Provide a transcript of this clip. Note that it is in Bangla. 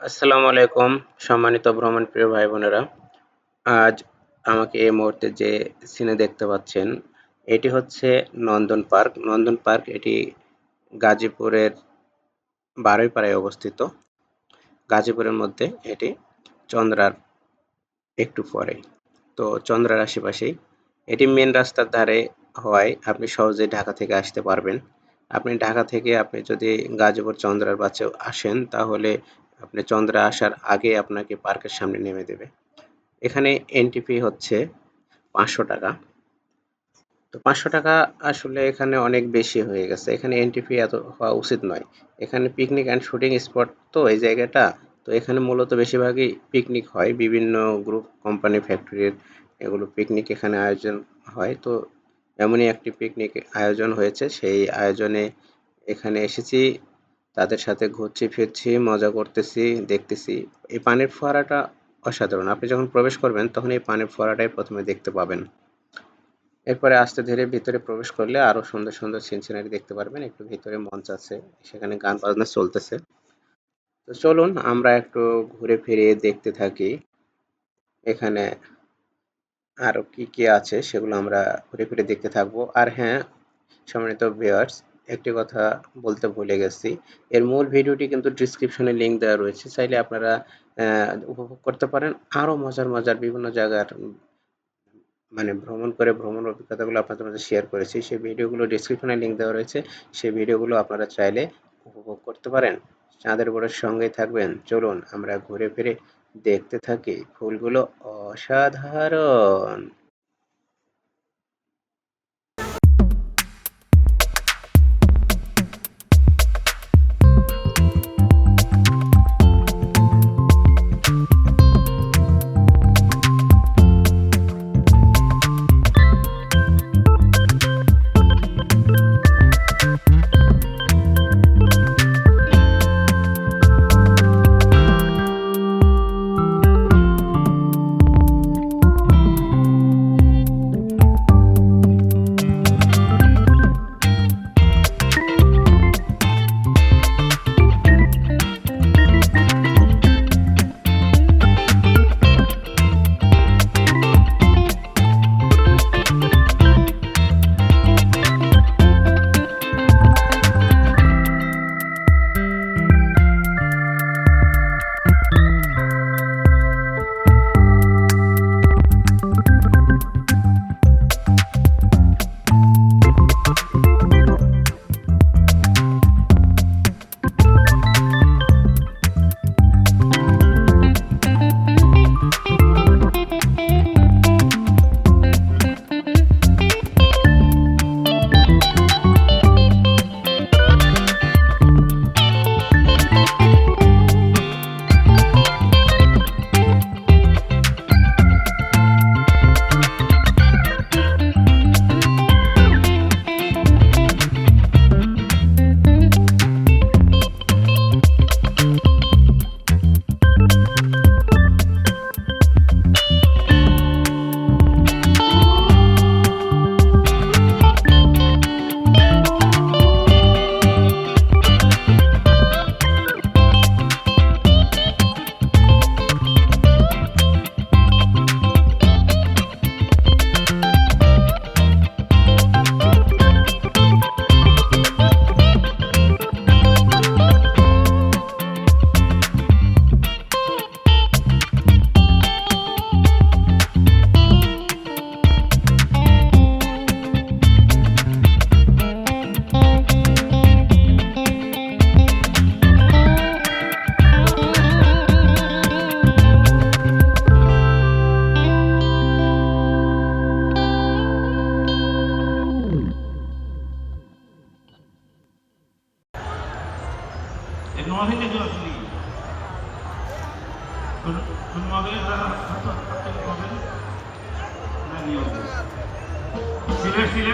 আসসালামু আলাইকুম, সম্মানিত ভ্রমণ প্রিয় ভাই বোনেরা। আজ আমাকে এই মুহূর্তে যে সিনে দেখতে পাচ্ছেন, এটি হচ্ছে নন্দন পার্ক। নন্দন পার্ক এটি গাজীপুরের বারুইপাড়ায় অবস্থিত। গাজীপুরের মধ্যে এটি চন্দ্রার একটু পরে তো চন্দ্রার আশেপাশেই এটি মেন রাস্তার ধারে হওয়ায় আপনি সহজেই ঢাকা থেকে আসতে পারবেন। আপনি ঢাকা থেকে আপনি যদি গাজীপুর চন্দ্রার বাসে আসেন, তাহলে আপনি চন্দ্রা আসার আগে আপনাকে পার্কের সামনে নেমে দেবে। এখানে এন্ট্রি ফি হচ্ছে পাঁচশো টাকা। তো পাঁচশো টাকা আসলে এখানে অনেক বেশি হয়ে গেছে। এখানে এন্ট্রি ফি এত হওয়া উচিত নয়। এখানে পিকনিক অ্যান্ড শুটিং স্পট তো এই জায়গাটা, তো এখানে মূলত বেশিরভাগই পিকনিক হয়। বিভিন্ন গ্রুপ কোম্পানি ফ্যাক্টরির এগুলো পিকনিক এখানে আয়োজন হয়। তো এমনই একটি পিকনিক আয়োজন হয়েছে। সেই আয়োজনে এখানে এসেছি। তাদের সাথে ঘুরছি, ফিরছি, মজা করতেছি, দেখতেছি। এই পানির ফোয়ারাটা অসাধারণ। আপনি যখন প্রবেশ করবেন, তখন এই পানির ফোয়ারাটাই প্রথমে দেখতে পাবেন। এরপরে আস্তে ধীরে ভিতরে প্রবেশ করলে আরও সুন্দর সুন্দর সিন সিনারি দেখতে পারবেন। একটু ভিতরে মঞ্চ আছে, সেখানে গান বাজনা চলতেছে। তো চলুন, আমরা একটু ঘুরে ফিরে দেখতে থাকি। এখানে আরও কি কি আছে, সেগুলো আমরা ঘুরে ফিরে দেখতে থাকব। আর হ্যাঁ সম্মানিত ভিউয়ার্স একটি কথা বলতে ভুলে গেছি। এর মূল ভিডিওটি কিন্তু ডিসক্রিপশনে লিংক দেওয়া রয়েছে। চাইলে আপনারা উপভোগ করতে পারেন। আরও মজার মজার বিভিন্ন জায়গার মানে ভ্রমণ করে ভ্রমণ অভিজ্ঞতাগুলো আপনাদের মাঝে শেয়ার করেছি। সেই ভিডিওগুলো ডিসক্রিপশনে লিঙ্ক দেওয়া রয়েছে। সেই ভিডিওগুলো আপনারা চাইলে উপভোগ করতে পারেন। চাঁদের বোর্ডের সঙ্গেই থাকবেন। চলুন আমরা ঘুরে ফিরে দেখতে থাকি ফুলগুলো অসাধারণ। Durmalı, hatta hatta durmalı. Ben iyi oldum. Siler siler.